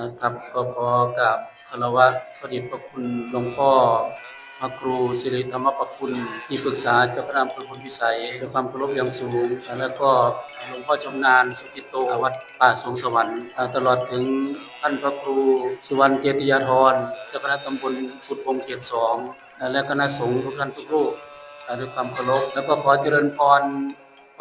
นะครับก็ขอกับคารวะพระดชพระคุณหลวงพ่อพระครูสิริธรรมประคุณที่ปรึกษาเจ้าคณะอำเภอพลพิสัยด้วยความเคารพอย่างสูง แล้วก็หลวงพ่อชำนาญสุกิโตวัดป่าสงสวรรค์ตลอดถึงท่านพระครูสุวรรณเจติยาธรเจ้าคณะตำบลพุทธพงษ์เขตสองและคณะสงฆ์ทุกท่านทุกรูปด้วยความเคารพแล้วก็ขอเจริญพร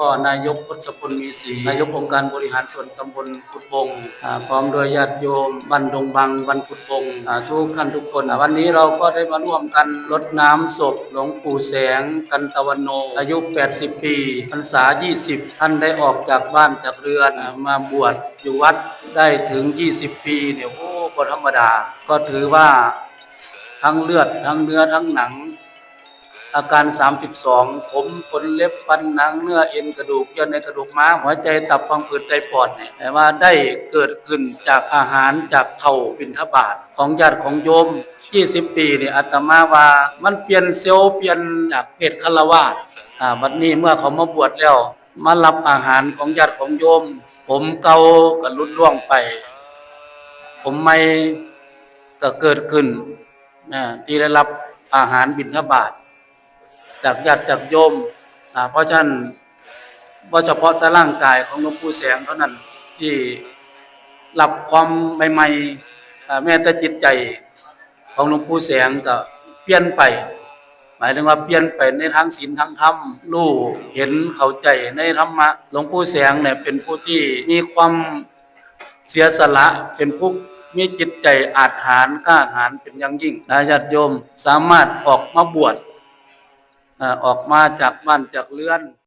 พ่อนายกพศพลมีศรีนายกองค์การบริหารส่วนตำบลกุดบงอ่าพร้อมด้วยญาติโยมบ้านดงบังบ้านกุดบงอ่าทุกท่านทุกคนอ่าวันนี้เราก็ได้มาร่วมกันรดน้ำศพหลวงปู่แสงกันตะวันโน อายุ 80 ปีพรรษา 20 ท่านได้ออกจากบ้านจากเรือนอ่ามาบวชอยู่วัดได้ถึง 20 ปีเนี่ยโอ้บ่ธรรมดา ก็ถือว่าทั้งเลือดทั้งเนื้อทั้งหนัง อาการ 32 ผมขนเล็บฟันหนังเนื้อเอ็นกระดูกเยื่อในกระดูกม้าหัวใจตับพังผืดไตปอดเนี่ยแต่ว่าได้เกิดขึ้นจากอาหารจากเท่าบินทบาทของญาติของโยม 20 ปีเนี่ยอาตมาว่ามันเปลี่ยนเซลล์เปลี่ยนจากเพศคารวาสอ่าบัดนี้เมื่อเขามาบวชแล้ว มารับอาหารของญาติของโยม ผมเกาก็ลุดล่วงไป ผมไม่ก็เกิดขึ้นนะที่ได้รับอาหารบิณฑบาต จากญาติจากโยมเพราะฉะนั้นว่าเฉพาะแต่ร่างกายของหลวงปู่แสงเท่านั้นที่รับความใหม่ๆอ่แม้แต่จิตใจของหลวงปู่แสงก็เปลี่ยนไป หมายถึงว่าเปลี่ยนไปในทางศีลทางธรรมรู้เห็นเข้าใจในธรรมะหลวงปู่แสงเนี่ยเป็นผู้ที่มีความเสียสละเป็นผู้มีจิตใจอาจหารกล้าหาญเป็นอย่างยิ่งนะญาติโยมสามารถออกมาบวช ออกมาจากบ้านจากเรือน